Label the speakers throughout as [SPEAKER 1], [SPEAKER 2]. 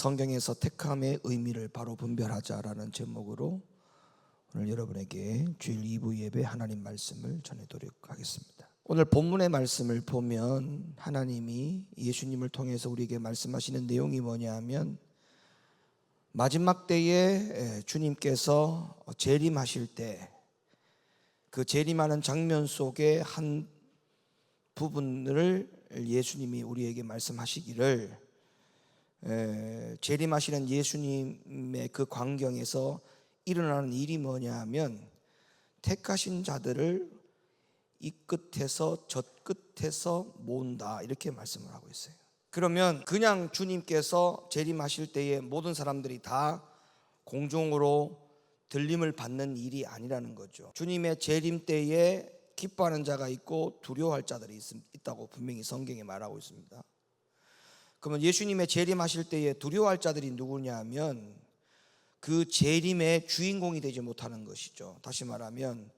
[SPEAKER 1] 성경에서 택함의 의미를 바로 분별하자라는 제목으로 오늘 여러분에게 주일 2부 예배 하나님 말씀을 전해드리도록 하겠습니다. 오늘 본문의 말씀을 보면 하나님이 예수님을 통해서 우리에게 말씀하시는 내용이 뭐냐 하면 마지막 때에 주님께서 재림하실 때 그 재림하는 장면 속에 한 부분을 예수님이 우리에게 말씀하시기를 에, 재림하시는 예수님의 그 광경에서 일어나는 일이 뭐냐 하면 택하신 자들을 이 끝에서 저 끝에서 모은다 이렇게 말씀을 하고 있어요. 그러면 그냥 주님께서 재림하실 때에 모든 사람들이 다 공중으로 들림을 받는 일이 아니라는 거죠. 주님의 재림 때에 기뻐하는 자가 있고 두려워할 자들이 있, 있다고 분명히 성경에 말하고 있습니다. 그러면 예수님의 재림하실 때에 두려워할 자들이 누구냐 하면 그 재림의 주인공이 되지 못하는 것이죠. 다시 말하면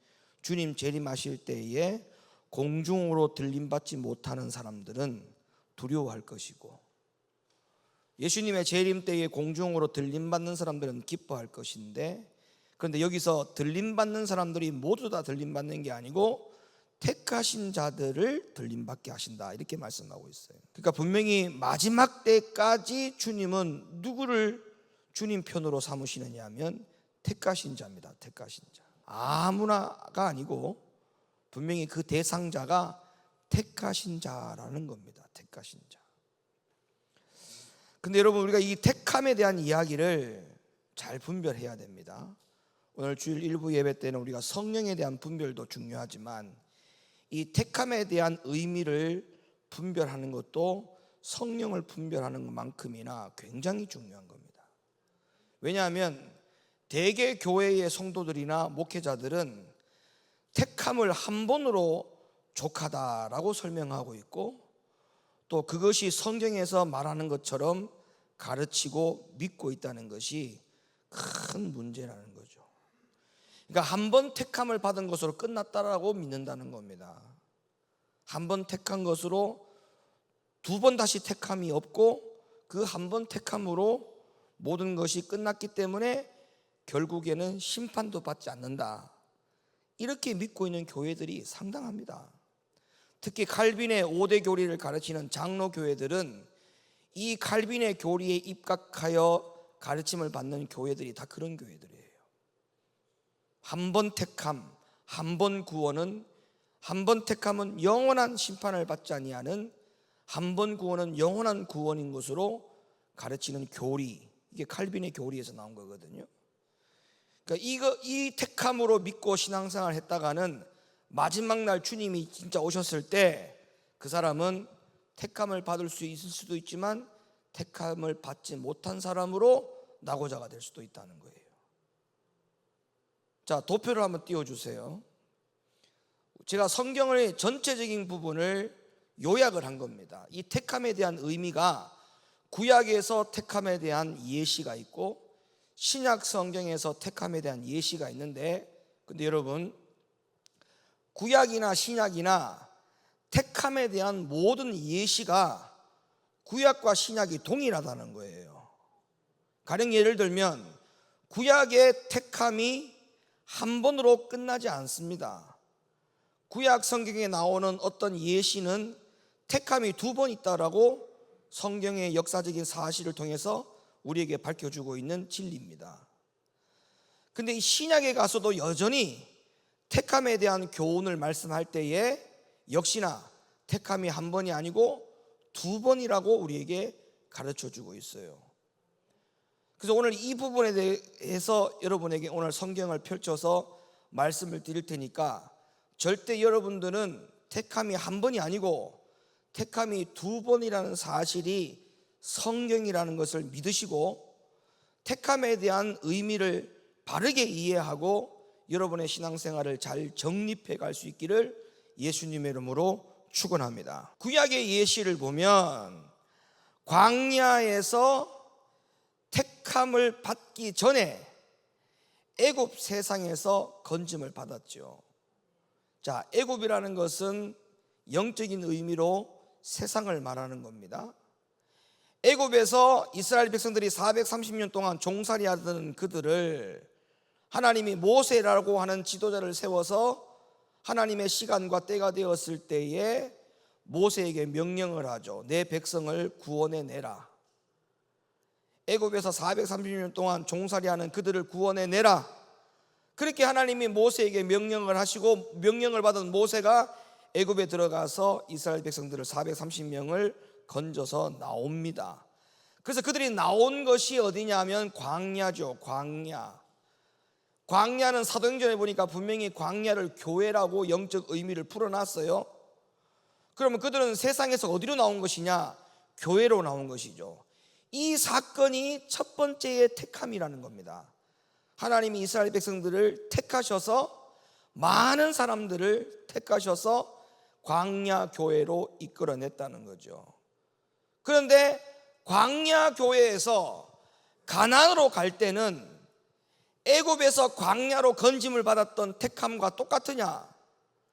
[SPEAKER 1] 주님 재림하실 때에 공중으로 들림받지 못하는 사람들은 두려워할 것이고 예수님의 재림 때에 공중으로 들림받는 사람들은 기뻐할 것인데 그런데 여기서 들림받는 사람들이 모두 다 들림받는 게 아니고 택하신 자들을 들림받게 하신다 이렇게 말씀하고 있어요. 그러니까 분명히 마지막 때까지 주님은 누구를 주님 편으로 삼으시느냐 하면 택하신 자입니다. 택하신 자. 아무나가 아니고 분명히 그 대상자가 택하신 자라는 겁니다. 택하신 자. 근데 여러분 우리가 이 택함에 대한 이야기를 잘 분별해야 됩니다. 오늘 주일 일부 예배 때는 우리가 성령에 대한 분별도 중요하지만 이 택함에 대한 의미를 분별하는 것도 성령을 분별하는 것만큼이나 굉장히 중요한 겁니다. 왜냐하면 대개 교회의 성도들이나 목회자들은 택함을 한 번으로 족하다라고 설명하고 있고 또 그것이 성경에서 말하는 것처럼 가르치고 믿고 있다는 것이 큰 문제라는. 그러니까 한 번 택함을 받은 것으로 끝났다라고 믿는다는 겁니다. 한 번 택한 것으로 두 번 다시 택함이 없고 그 한 번 택함으로 모든 것이 끝났기 때문에 결국에는 심판도 받지 않는다. 이렇게 믿고 있는 교회들이 상당합니다. 특히 칼빈의 5대 교리를 가르치는 장로 교회들은 이 칼빈의 교리에 입각하여 가르침을 받는 교회들이 다 그런 교회들이에요. 한 번 택함, 한 번 구원은 한 번 택함은 영원한 심판을 받지 아니하는 한 번 구원은 영원한 구원인 것으로 가르치는 교리. 이게 칼빈의 교리에서 나온 거거든요. 그러니까 이거 이 택함으로 믿고 신앙생활 했다가는 마지막 날 주님이 진짜 오셨을 때 그 사람은 택함을 받을 수 있을 수도 있지만 택함을 받지 못한 사람으로 나고자가 될 수도 있다는 거예요. 자, 도표를 한번 띄워 주세요. 제가 성경의 전체적인 부분을 요약을 한 겁니다. 이 택함에 대한 의미가 구약에서 택함에 대한 예시가 있고 신약 성경에서 택함에 대한 예시가 있는데 근데 여러분 구약이나 신약이나 택함에 대한 모든 예시가 구약과 신약이 동일하다는 거예요. 가령 예를 들면 구약의 택함이 한 번으로 끝나지 않습니다. 구약 성경에 나오는 어떤 예시는 택함이 두 번 있다라고 성경의 역사적인 사실을 통해서 우리에게 밝혀주고 있는 진리입니다. 근데 이 신약에 가서도 여전히 택함에 대한 교훈을 말씀할 때에 역시나 택함이 한 번이 아니고 두 번이라고 우리에게 가르쳐 주고 있어요. 그래서 오늘 이 부분에 대해서 여러분에게 오늘 성경을 펼쳐서 말씀을 드릴 테니까 절대 여러분들은 택함이 한 번이 아니고 택함이 두 번이라는 사실이 성경이라는 것을 믿으시고 택함에 대한 의미를 바르게 이해하고 여러분의 신앙생활을 잘 정립해 갈 수 있기를 예수님의 이름으로 축원합니다. 구약의 예시를 보면 광야에서 택함을 받기 전에 애굽 세상에서 건짐을 받았죠. 자, 애굽이라는 것은 영적인 의미로 세상을 말하는 겁니다. 애굽에서 이스라엘 백성들이 430년 동안 종살이하던 그들을 하나님이 모세라고 하는 지도자를 세워서 하나님의 시간과 때가 되었을 때에 모세에게 명령을 하죠. 내 백성을 구원해 내라. 애굽에서 430년 동안 종살이하는 그들을 구원해 내라. 그렇게 하나님이 모세에게 명령을 하시고 명령을 받은 모세가 애굽에 들어가서 이스라엘 백성들을 430명을 건져서 나옵니다. 그래서 그들이 나온 것이 어디냐면 광야죠. 광야. 광야는 사도행전에 보니까 분명히 광야를 교회라고 영적 의미를 풀어놨어요. 그러면 그들은 세상에서 어디로 나온 것이냐? 교회로 나온 것이죠. 이 사건이 첫 번째의 택함이라는 겁니다. 하나님이 이스라엘 백성들을 택하셔서 많은 사람들을 택하셔서 광야 교회로 이끌어냈다는 거죠. 그런데 광야 교회에서 가나안으로 갈 때는 애굽에서 광야로 건짐을 받았던 택함과 똑같으냐?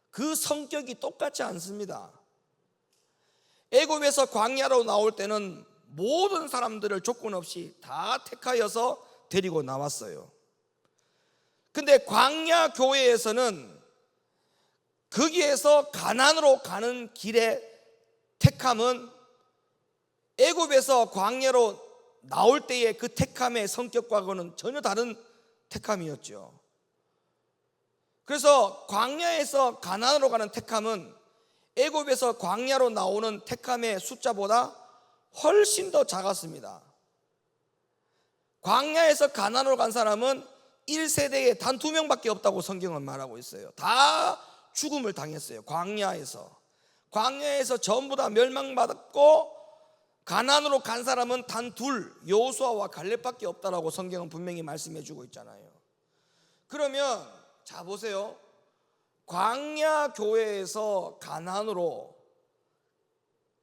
[SPEAKER 1] 그 성격이 똑같지 않습니다. 애굽에서 광야로 나올 때는 모든 사람들을 조건 없이 다 택하여서 데리고 나왔어요. 근데 광야 교회에서는 거기에서 가난으로 가는 길에 택함은 애굽에서 광야로 나올 때의 그 택함의 성격과는 전혀 다른 택함이었죠. 그래서 광야에서 가난으로 가는 택함은 애굽에서 광야로 나오는 택함의 숫자보다 훨씬 더 작았습니다. 광야에서 가난으로 간 사람은 1세대에 단 두 명밖에 없다고 성경은 말하고 있어요. 다 죽음을 당했어요. 광야에서. 광야에서 전부 다 멸망받았고 가난으로 간 사람은 단 둘, 여호수아와 갈렙밖에 없다라고 성경은 분명히 말씀해 주고 있잖아요. 그러면 자 보세요. 광야 교회에서 가난으로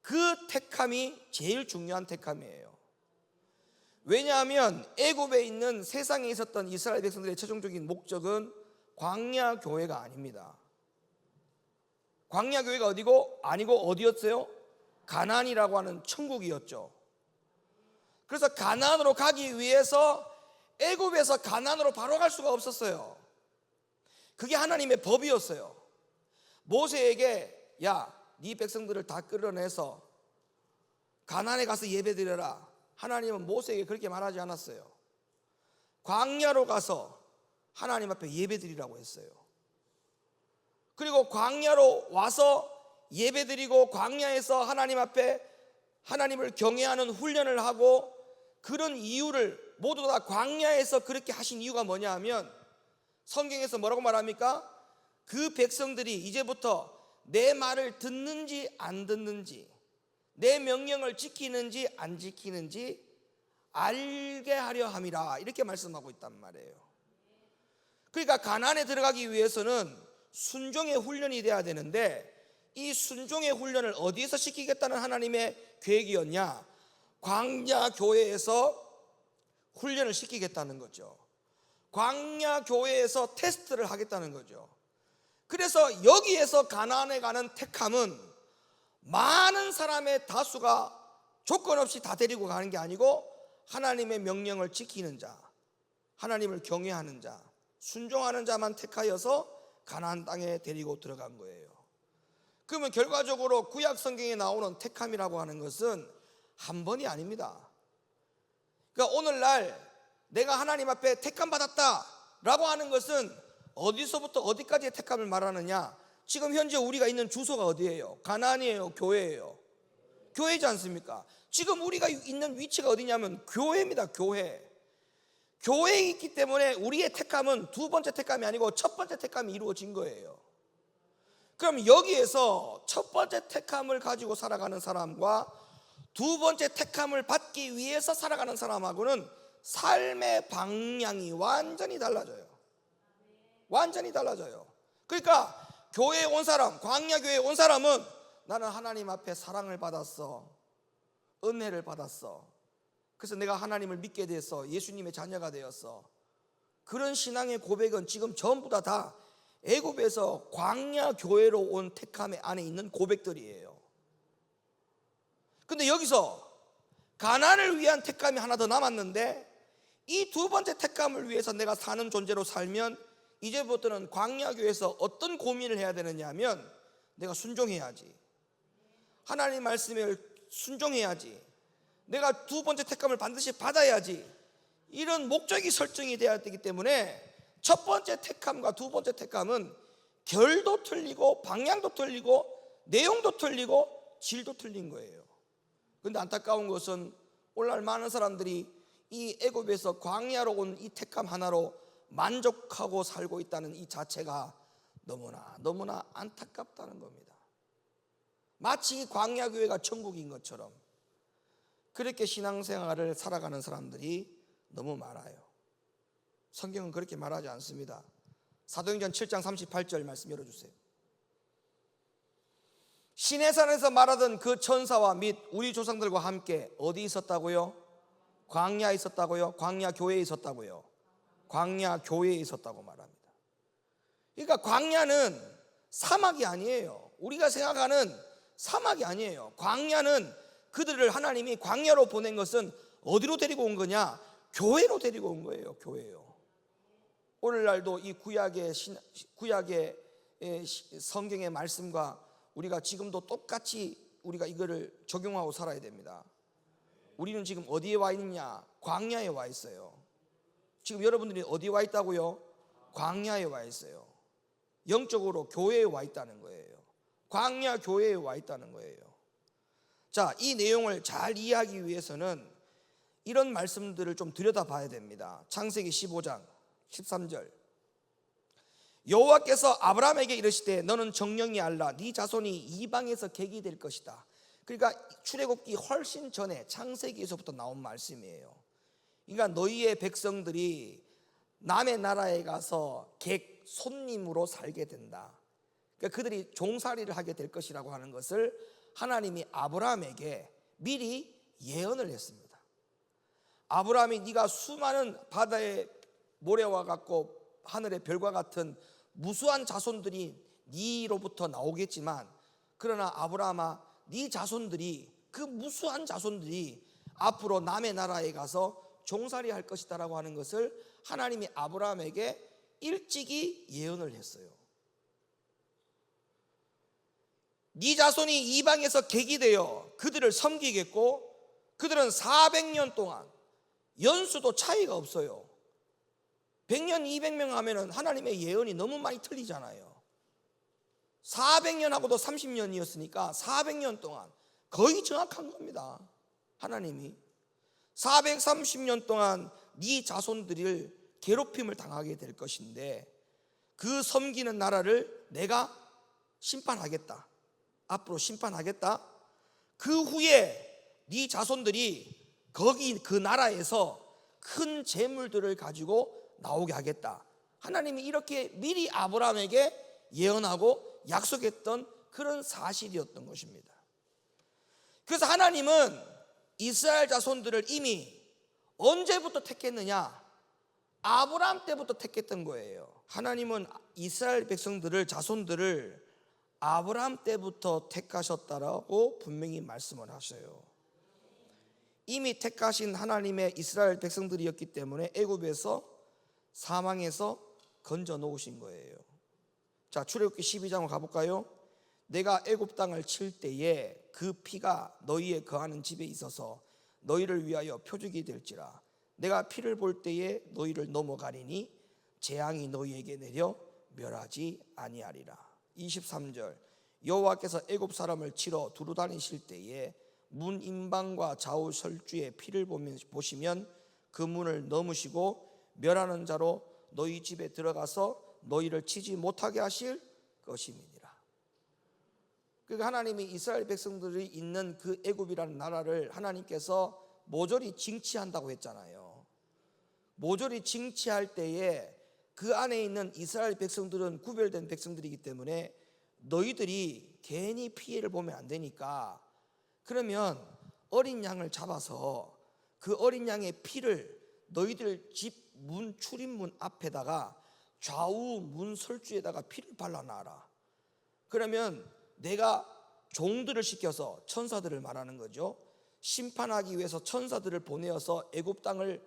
[SPEAKER 1] 그 택함이 제일 중요한 택함이에요. 왜냐하면 애굽에 있는 세상에 있었던 이스라엘 백성들의 최종적인 목적은 광야 교회가 아닙니다. 광야 교회가 어디고 아니고 어디였어요? 가난이라고 하는 천국이었죠. 그래서 가난으로 가기 위해서 애굽에서 가난으로 바로 갈 수가 없었어요. 그게 하나님의 법이었어요. 모세에게 야, 네 백성들을 다 끌어내서 가난에 가서 예배드려라. 하나님은 모세에게 그렇게 말하지 않았어요. 광야로 가서 하나님 앞에 예배드리라고 했어요. 그리고 광야로 와서 예배드리고 광야에서 하나님 앞에 하나님을 경외하는 훈련을 하고 그런 이유를 모두 다 광야에서 그렇게 하신 이유가 뭐냐 하면 성경에서 뭐라고 말합니까? 그 백성들이 이제부터 내 말을 듣는지 안 듣는지 내 명령을 지키는지 안 지키는지 알게 하려 함이라 이렇게 말씀하고 있단 말이에요. 그러니까 가난에 들어가기 위해서는 순종의 훈련이 돼야 되는데 이 순종의 훈련을 어디에서 시키겠다는 하나님의 계획이었냐? 광야 교회에서 훈련을 시키겠다는 거죠. 광야 교회에서 테스트를 하겠다는 거죠. 그래서 여기에서 가나안에 가는 택함은 많은 사람의 다수가 조건 없이 다 데리고 가는 게 아니고 하나님의 명령을 지키는 자, 하나님을 경외하는 자, 순종하는 자만 택하여서 가나안 땅에 데리고 들어간 거예요. 그러면 결과적으로 구약 성경에 나오는 택함이라고 하는 것은 한 번이 아닙니다. 그러니까 오늘날 내가 하나님 앞에 택함 받았다라고 하는 것은 어디서부터 어디까지의 택함을 말하느냐? 지금 현재 우리가 있는 주소가 어디예요? 가나안이에요, 교회예요. 교회지 않습니까? 지금 우리가 있는 위치가 어디냐면 교회입니다, 교회. 교회에 있기 때문에 우리의 택함은 두 번째 택함이 아니고 첫 번째 택함이 이루어진 거예요. 그럼 여기에서 첫 번째 택함을 가지고 살아가는 사람과 두 번째 택함을 받기 위해서 살아가는 사람하고는 삶의 방향이 완전히 달라져요. 완전히 달라져요. 그러니까 교회에 온 사람, 광야 교회에 온 사람은 나는 하나님 앞에 사랑을 받았어. 은혜를 받았어. 그래서 내가 하나님을 믿게 됐어. 예수님의 자녀가 되었어. 그런 신앙의 고백은 지금 전부 다 다 애굽에서 광야 교회로 온 택함의 안에 있는 고백들이에요. 근데 여기서 가난을 위한 택감이 하나 더 남았는데 이 두 번째 택감을 위해서 내가 사는 존재로 살면 이제부터는 광야교에서 어떤 고민을 해야 되느냐 하면 내가 순종해야지. 하나님 말씀을 순종해야지. 내가 두 번째 택감을 반드시 받아야지. 이런 목적이 설정이 돼야 되기 때문에 첫 번째 택감과 두 번째 택감은 결도 틀리고 방향도 틀리고 내용도 틀리고 질도 틀린 거예요. 근데 안타까운 것은 오늘날 많은 사람들이 이 애굽에서 광야로 온 이 택감 하나로 만족하고 살고 있다는 이 자체가 너무나 너무나 안타깝다는 겁니다. 마치 이 광야 교회가 천국인 것처럼 그렇게 신앙생활을 살아가는 사람들이 너무 많아요. 성경은 그렇게 말하지 않습니다. 사도행전 7장 38절 말씀 열어 주세요. 시내산에서 말하던 그 천사와 및 우리 조상들과 함께 어디 있었다고요? 광야에 있었다고요? 광야 교회에 있었다고요? 광야 교회에 있었다고 말합니다. 그러니까 광야는 사막이 아니에요. 우리가 생각하는 사막이 아니에요. 광야는 그들을 하나님이 광야로 보낸 것은 어디로 데리고 온 거냐? 교회로 데리고 온 거예요. 교회요. 오늘날도 이 구약의 신, 구약의 성경의 말씀과 우리가 지금도 똑같이 우리가 이거를 적용하고 살아야 됩니다. 우리는 지금 어디에 와 있느냐? 광야에 와 있어요. 지금 여러분들이 어디에 와 있다고요? 광야에 와 있어요. 영적으로 교회에 와 있다는 거예요. 광야 교회에 와 있다는 거예요. 자, 이 내용을 잘 이해하기 위해서는 이런 말씀들을 좀 들여다봐야 됩니다. 창세기 15장 13절. 여호와께서 아브라함에게 이르시되 너는 정령이 알라 네 자손이 이방에서 객이 될 것이다. 그러니까 출애굽기 훨씬 전에 창세기에서부터 나온 말씀이에요. 그러니까 너희의 백성들이 남의 나라에 가서 객 손님으로 살게 된다. 그러니까 그들이 종살이를 하게 될 것이라고 하는 것을 하나님이 아브라함에게 미리 예언을 했습니다. 아브라함이 네가 수많은 바다의 모래와 같고 하늘의 별과 같은 무수한 자손들이 네로부터 나오겠지만 그러나 아브라함아 네 자손들이 그 무수한 자손들이 앞으로 남의 나라에 가서 종살이 할 것이다라고 하는 것을 하나님이 아브라함에게 일찍이 예언을 했어요. 네 자손이 이방에서 객이 되어 그들을 섬기겠고 그들은 400년 동안 연수도 차이가 없어요. 100년, 200명 하면은 하나님의 예언이 너무 많이 틀리잖아요. 400년 하고도 30년이었으니까 400년 동안 거의 정확한 겁니다. 하나님이 430년 동안 네 자손들을 괴롭힘을 당하게 될 것인데 그 섬기는 나라를 내가 심판하겠다. 앞으로 심판하겠다. 그 후에 네 자손들이 거기 그 나라에서 큰 재물들을 가지고 나오게 하겠다. 하나님이 이렇게 미리 아브라함에게 예언하고 약속했던 그런 사실이었던 것입니다. 그래서 하나님은 이스라엘 자손들을 이미 언제부터 택했느냐? 아브라함 때부터 택했던 거예요. 하나님은 이스라엘 백성들을 자손들을 아브라함 때부터 택하셨다라고 분명히 말씀을 하셔요. 이미 택하신 하나님의 이스라엘 백성들이었기 때문에 애굽에서 사망에서 건져 놓으신 거예요. 자, 출애굽기 12장으로 가 볼까요? 내가 애굽 땅을 칠 때에 그 피가 너희의 거하는 집에 있어서 너희를 위하여 표적이 될지라 내가 피를 볼 때에 너희를 넘어가리니 재앙이 너희에게 내려 멸하지 아니하리라. 23절 여호와께서 애굽 사람을 치러 두루 다니실 때에 문 임방과 좌우 설주에 피를 보시면 그 문을 넘으시고 멸하는 자로 너희 집에 들어가서 너희를 치지 못하게 하실 것임이니라. 그러니까 하나님이 이스라엘 백성들이 있는 그 애굽이라는 나라를 하나님께서 모조리 징치한다고 했잖아요. 모조리 징치할 때에 그 안에 있는 이스라엘 백성들은 구별된 백성들이기 때문에 너희들이 괜히 피해를 보면 안 되니까 그러면 어린 양을 잡아서 그 어린 양의 피를 너희들 집 문 출입문 앞에다가 좌우 문 설주에다가 피를 발라놔라. 그러면 내가 종들을 시켜서 천사들을 말하는 거죠. 심판하기 위해서 천사들을 보내어서 애굽 땅을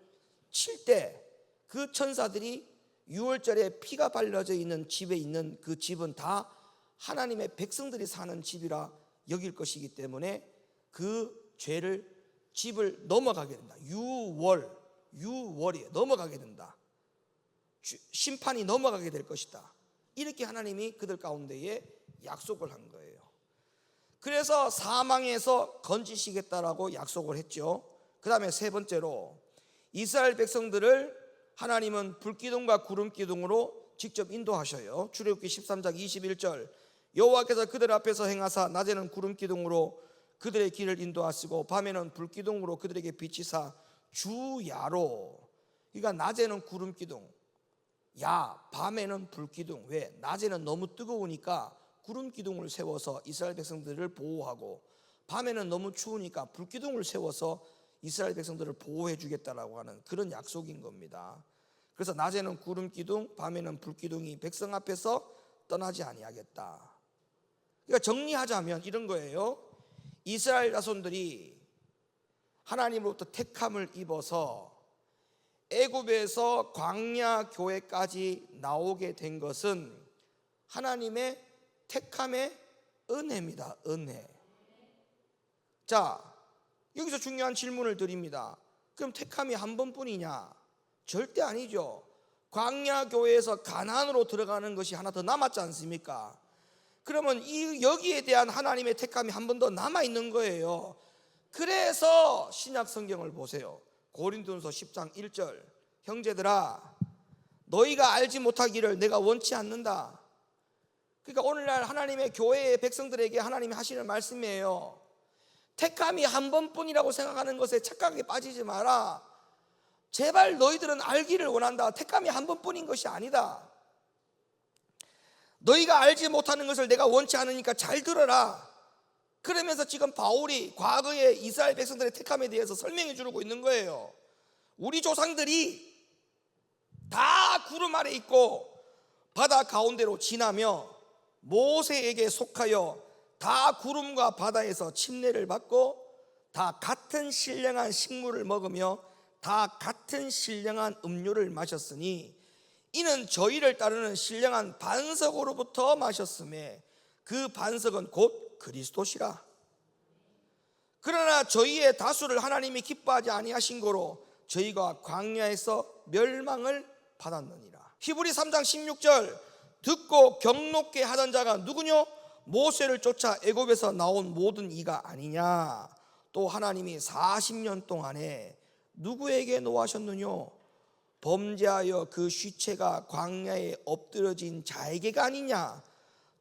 [SPEAKER 1] 칠 때 그 천사들이 유월절에 피가 발려져 있는 집에 있는 그 집은 다 하나님의 백성들이 사는 집이라 여길 것이기 때문에 그 죄를 집을 넘어가게 된다. 유월 유월이 넘어가게 된다. 주- 심판이 넘어가게 될 것이다. 이렇게 하나님이 그들 가운데에 약속을 한 거예요. 그래서 사망에서 건지시겠다라고 약속을 했죠. 그 다음에 세 번째로 이스라엘 백성들을 하나님은 불기둥과 구름기둥으로 직접 인도하셔요. 출애굽기 13장 21절 여호와께서 그들 앞에서 행하사 낮에는 구름기둥으로 그들의 길을 인도하시고 밤에는 불기둥으로 그들에게 비치사 주야로 그러니까 낮에는 구름기둥 야 밤에는 불기둥 왜 낮에는 너무 뜨거우니까 구름 기둥을 세워서 이스라엘 백성들을 보호하고 밤에는 너무 추우니까 불 기둥을 세워서 이스라엘 백성들을 보호해 주겠다라고 하는 그런 약속인 겁니다. 그래서 낮에는 구름 기둥, 밤에는 불 기둥이 백성 앞에서 떠나지 아니하겠다. 그러니까 정리하자면 이런 거예요. 이스라엘 자손들이 하나님으로부터 택함을 입어서 애굽에서 광야 교회까지 나오게 된 것은 하나님의 택함의 은혜입니다. 은혜. 자, 여기서 중요한 질문을 드립니다. 그럼 택함이 한 번뿐이냐? 절대 아니죠. 광야 교회에서 가난으로 들어가는 것이 하나 더 남았지 않습니까? 그러면 이 여기에 대한 하나님의 택함이 한 번 더 남아 있는 거예요. 그래서 신약 성경을 보세요. 고린도전서 10장 1절. 형제들아 너희가 알지 못하기를 내가 원치 않는다. 그러니까 오늘날 하나님의 교회의 백성들에게 하나님이 하시는 말씀이에요. 택함이 한 번뿐이라고 생각하는 것에 착각에 빠지지 마라. 제발 너희들은 알기를 원한다. 택함이 한 번뿐인 것이 아니다. 너희가 알지 못하는 것을 내가 원치 않으니까 잘 들어라. 그러면서 지금 바울이 과거의 이스라엘 백성들의 택함에 대해서 설명해 주고 있는 거예요. 우리 조상들이 다 구름 아래 있고 바다 가운데로 지나며 모세에게 속하여 다 구름과 바다에서 침례를 받고 다 같은 신령한 식물을 먹으며 다 같은 신령한 음료를 마셨으니 이는 저희를 따르는 신령한 반석으로부터 마셨음에 그 반석은 곧 그리스도시라. 그러나 저희의 다수를 하나님이 기뻐하지 아니하신 거로 저희가 광야에서 멸망을 받았느니라. 히브리 3장 16절 듣고 경록게 하던 자가 누구뇨? 모세를 쫓아 애굽에서 나온 모든 이가 아니냐? 또 하나님이 40년 동안에 누구에게 노하셨느뇨? 범죄하여 그 쉬체가 광야에 엎드려진 자에게가 아니냐?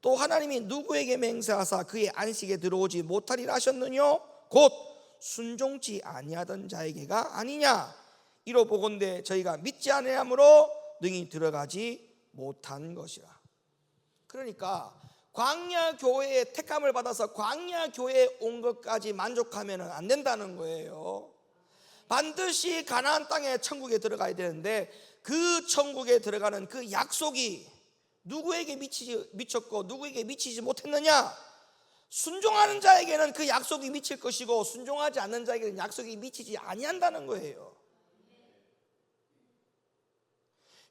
[SPEAKER 1] 또 하나님이 누구에게 맹세하사 그의 안식에 들어오지 못하리라 하셨느뇨? 곧 순종치 아니하던 자에게가 아니냐? 이로 보건대 저희가 믿지 아니함으로 능히 들어가지 못한 것이라. 그러니까 광야 교회에 택함을 받아서 광야 교회에 온 것까지 만족하면 안 된다는 거예요. 반드시 가나안 땅에 천국에 들어가야 되는데 그 천국에 들어가는 그 약속이 누구에게 미치지 미쳤고 누구에게 미치지 못했느냐? 순종하는 자에게는 그 약속이 미칠 것이고 순종하지 않는 자에게는 약속이 미치지 아니한다는 거예요.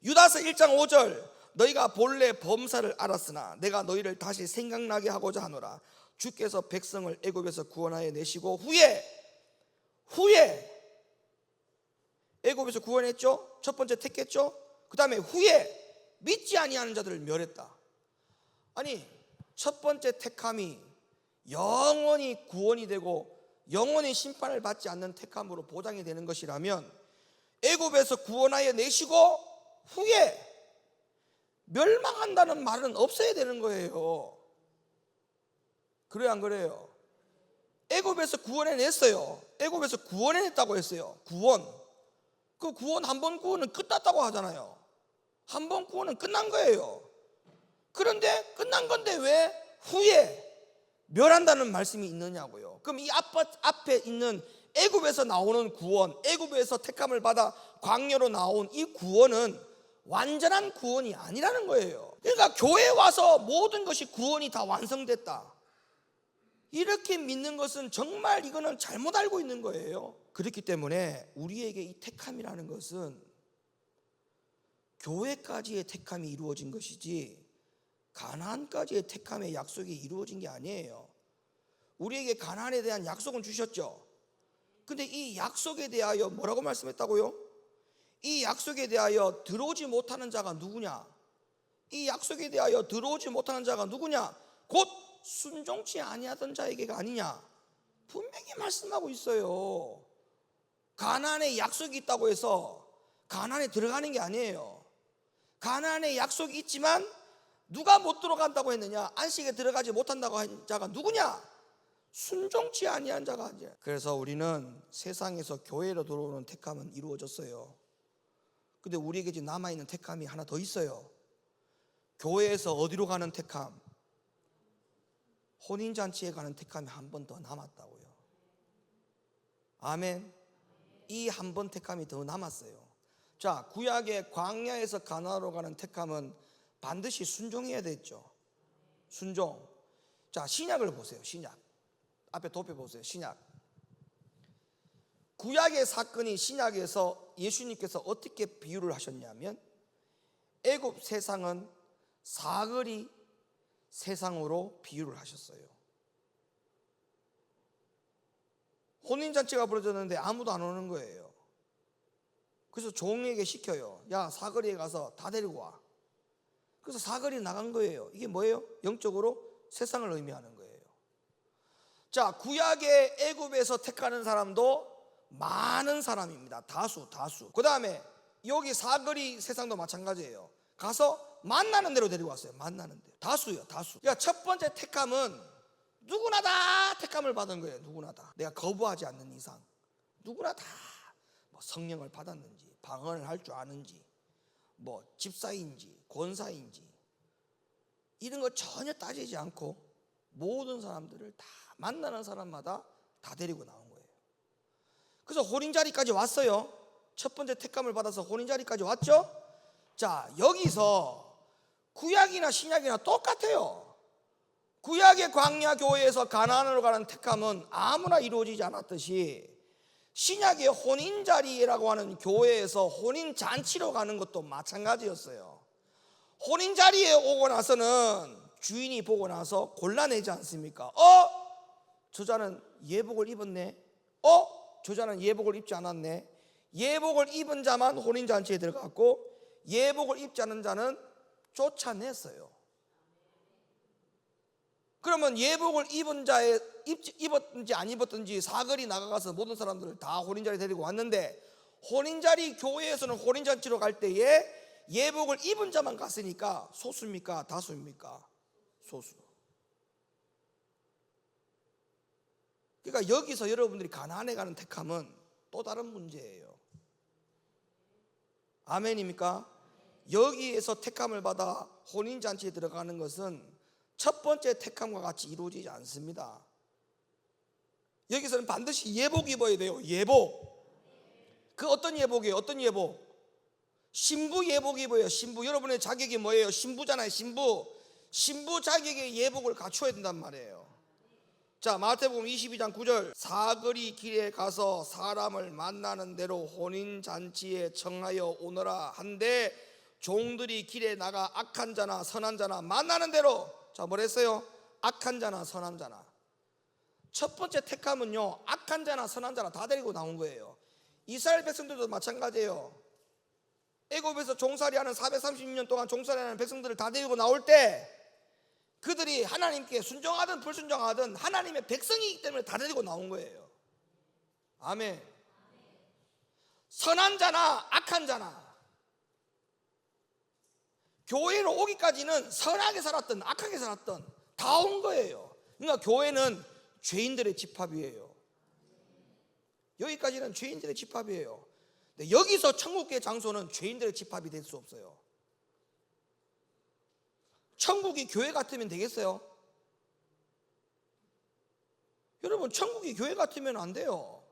[SPEAKER 1] 유다서 1장 5절 너희가 본래 범사를 알았으나 내가 너희를 다시 생각나게 하고자 하노라. 주께서 백성을 애굽에서 구원하여 내시고 후에 후에 애굽에서 구원했죠? 첫 번째 택했죠? 그 다음에 후에 믿지 아니하는 자들을 멸했다. 아니 첫 번째 택함이 영원히 구원이 되고 영원히 심판을 받지 않는 택함으로 보장이 되는 것이라면 애굽에서 구원하여 내시고 후에 멸망한다는 말은 없어야 되는 거예요. 그래요 안 그래요? 애굽에서 구원해냈어요. 애굽에서 구원해냈다고 했어요. 구원. 그 구원 한 번 구원은 끝났다고 하잖아요. 한 번 구원은 끝난 거예요. 그런데 끝난 건데 왜 후에 멸한다는 말씀이 있느냐고요. 그럼 이 앞, 앞에 있는 애굽에서 나오는 구원, 애굽에서 택함을 받아 광야로 나온 이 구원은 완전한 구원이 아니라는 거예요. 그러니까 교회 와서 모든 것이 구원이 다 완성됐다. 이렇게 믿는 것은 정말 이거는 잘못 알고 있는 거예요. 그렇기 때문에 우리에게 이 택함이라는 것은 교회까지의 택함이 이루어진 것이지 가나안까지의 택함의 약속이 이루어진 게 아니에요. 우리에게 가나안에 대한 약속은 주셨죠. 근데 이 약속에 대하여 뭐라고 말씀했다고요? 이 약속에 대하여 들어오지 못하는 자가 누구냐? 이 약속에 대하여 들어오지 못하는 자가 누구냐? 곧 순종치 아니하던 자에게가 아니냐? 분명히 말씀하고 있어요. 가나안에 약속이 있다고 해서 가나안에 들어가는 게 아니에요. 가나안에 약속이 있지만 누가 못 들어간다고 했느냐? 안식에 들어가지 못한다고 한 자가 누구냐? 순종치 아니한 자가 아니야. 그래서 우리는 세상에서 교회로 들어오는 택함은 이루어졌어요. 근데 우리에게 지금 남아 있는 택함이 하나 더 있어요. 교회에서 어디로 가는 택함? 혼인 잔치에 가는 택함이 한 번 더 남았다고요. 아멘. 이 한 번 택함이 더 남았어요. 자, 구약의 광야에서 가나로 가는 택함은 반드시 순종해야 됐죠. 순종. 자, 신약을 보세요. 신약. 앞에 도표 보세요. 신약. 구약의 사건이 신약에서 예수님께서 어떻게 비유를 하셨냐면 애굽 세상은 사거리 세상으로 비유를 하셨어요. 혼인 잔치가 벌어졌는데 아무도 안 오는 거예요. 그래서 종에게 시켜요. 야 사거리에 가서 다 데리고 와. 그래서 사거리 나간 거예요. 이게 뭐예요? 영적으로 세상을 의미하는 거예요. 자 구약의 애굽에서 택하는 사람도 많은 사람입니다. 다수 다수. 그 다음에 여기 사거리 세상도 마찬가지예요. 가서 만나는 대로 데리고 왔어요. 만나는 대로. 다수요, 다수. 그러니까 첫 번째 택함은 누구나 다 택함을 받은 거예요. 누구나 다. 내가 거부하지 않는 이상. 누구나 다. 뭐 성령을 받았는지, 방언을 할 줄 아는지, 뭐 집사인지, 권사인지. 이런 거 전혀 따지지 않고 모든 사람들을 다 만나는 사람마다 다 데리고 나온. 그래서 혼인 자리까지 왔어요. 첫 번째 택감을 받아서 혼인 자리까지 왔죠. 자, 여기서 구약이나 신약이나 똑같아요. 구약의 광야 교회에서 가나안으로 가는 택함은 아무나 이루어지지 않았듯이 신약의 혼인 자리라고 하는 교회에서 혼인 잔치로 가는 것도 마찬가지였어요. 혼인 자리에 오고 나서는 주인이 보고 나서 골라내지 않습니까? 어? 저자는 예복을 입었네. 어? 저자는 예복을 입지 않았네. 예복을 입은 자만 혼인 잔치에 들어갔고 예복을 입지 않은 자는 쫓아냈어요. 그러면 예복을 입은 자의 입, 입었든지 안 입었든지 사거리 나가가서 모든 사람들을 다 혼인 자리 데리고 왔는데 혼인 자리 교회에서는 혼인 잔치로 갈 때에 예복을 입은 자만 갔으니까 소수입니까 다수입니까 소수. 그러니까 여기서 여러분들이 가나안에 가는 택함은 또 다른 문제예요. 아멘입니까? 여기에서 택함을 받아 혼인 잔치에 들어가는 것은 첫 번째 택함과 같이 이루어지지 않습니다. 여기서는 반드시 예복 입어야 돼요. 예복. 그 어떤 예복이에요? 어떤 예복? 신부 예복 입어요. 신부. 여러분의 자격이 뭐예요? 신부잖아요. 신부. 신부 자격의 예복을 갖춰야 된단 말이에요. 자, 마태복음 22장 9절. 사거리 길에 가서 사람을 만나는 대로 혼인 잔치에 청하여 오너라 한데 종들이 길에 나가 악한 자나 선한 자나 만나는 대로 자, 뭐랬어요? 악한 자나 선한 자나. 첫 번째 택함은요, 악한 자나 선한 자나 다 데리고 나온 거예요. 이스라엘 백성들도 마찬가지예요. 애굽에서 종살이하는 430년 동안 종살이하는 백성들을 다 데리고 나올 때 그들이 하나님께 순종하든 불순종하든 하나님의 백성이기 때문에 다 데리고 나온 거예요. 아멘. 선한 자나 악한 자나 교회로 오기까지는 선하게 살았던 악하게 살았던 다 온 거예요. 그러니까 교회는 죄인들의 집합이에요. 여기까지는 죄인들의 집합이에요. 여기서 천국의 장소는 죄인들의 집합이 될 수 없어요. 천국이 교회 같으면 되겠어요? 여러분, 천국이 교회 같으면 안 돼요.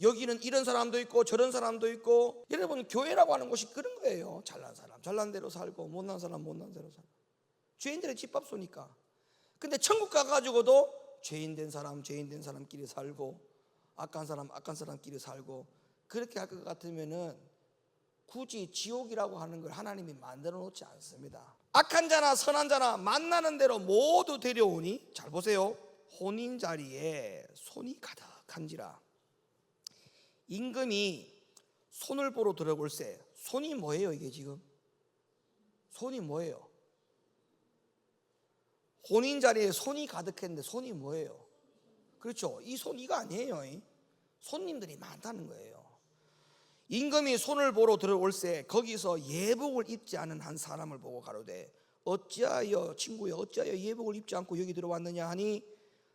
[SPEAKER 1] 여기는 이런 사람도 있고 저런 사람도 있고 여러분 교회라고 하는 곳이 그런 거예요. 잘난 사람 잘난 대로 살고 못난 사람 못난 대로 살고 죄인들의 집합소니까. 근데 천국 가가지고도 죄인 된 사람 죄인 된 사람끼리 살고 악한 사람 악한 사람끼리 살고 그렇게 할 것 같으면은 굳이 지옥이라고 하는 걸 하나님이 만들어 놓지 않습니다. 악한 자나 선한 자나 만나는 대로 모두 데려오니 잘 보세요. 혼인 자리에 손이 가득한지라. 임금이 손을 보러 들어올세. 손이 뭐예요 이게 지금? 손이 뭐예요? 혼인 자리에 손이 가득했는데 손이 뭐예요? 그렇죠. 이 손 이거 아니에요 이. 손님들이 많다는 거예요 임금이 손을 보러 들어올세 거기서 예복을 입지 않은 한 사람을 보고 가로되 어찌하여 친구여 어찌하여 예복을 입지 않고 여기 들어왔느냐 하니?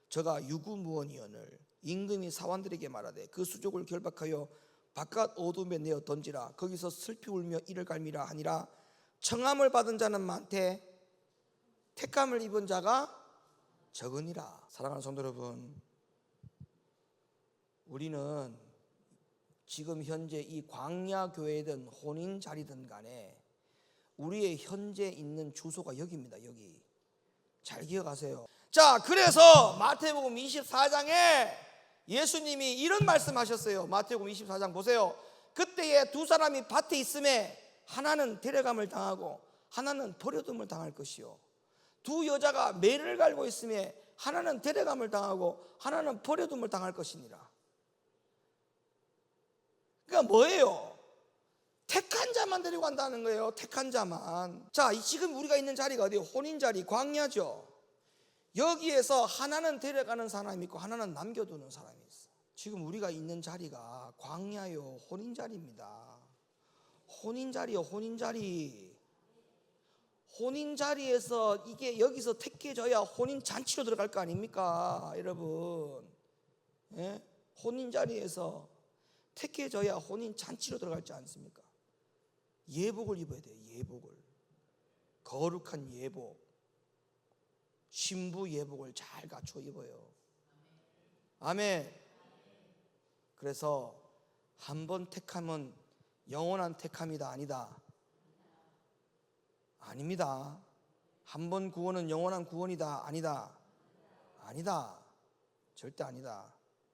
[SPEAKER 1] 저가 유구무원이언을 임금이 사원들에게 말하되 그 수족을 결박하여 바깥 어둠에 내어 던지라. 거기서 슬피 울며 이를 갈미라 하니라. 청함을 받은 자는 많되 택감을 입은 자가 적으니라. 사랑하는 성도 여러분 우리는 지금 현재 이 광야 교회든 혼인 자리든 간에 우리의 현재 있는 주소가 여기입니다 여기. 잘 기억하세요. 자 그래서 마태복음 24장에 예수님이 이런 말씀하셨어요. 마태복음 24장 보세요. 그때에 두 사람이 밭에 있음에 하나는 데려감을 당하고 하나는 버려둠을 당할 것이요. 두 여자가 매를 갈고 있음에 하나는 데려감을 당하고 하나는 버려둠을 당할 것이니라 그러니까 뭐예요? 택한 자만 데리고 간다는 거예요. 택한 자만. 자, 이 지금 우리가 있는 자리가 어디요? 혼인 자리, 광야죠. 여기에서 하나는 데려가는 사람이 있고 하나는 남겨두는 사람이 있어. 지금 우리가 있는 자리가 광야요, 혼인 자리입니다. 혼인 자리요, 혼인 자리. 혼인 자리에서 이게 여기서 택해져야 혼인 잔치로 들어갈 거 아닙니까, 여러분? 예? 혼인 자리에서 택해져야 혼인 잔치로 들어갈지 않습니까? 예복을 입어야 돼요. 예복을 거룩한 예복, 신부 예복을 잘 갖춰 입어요. 아멘. 그래서 한 번 택함은 영원한 택함이다 아니다. 아닙니다. 한 번 구원은 영원한 구원이다 아니다. 아니다. 절대 아니다.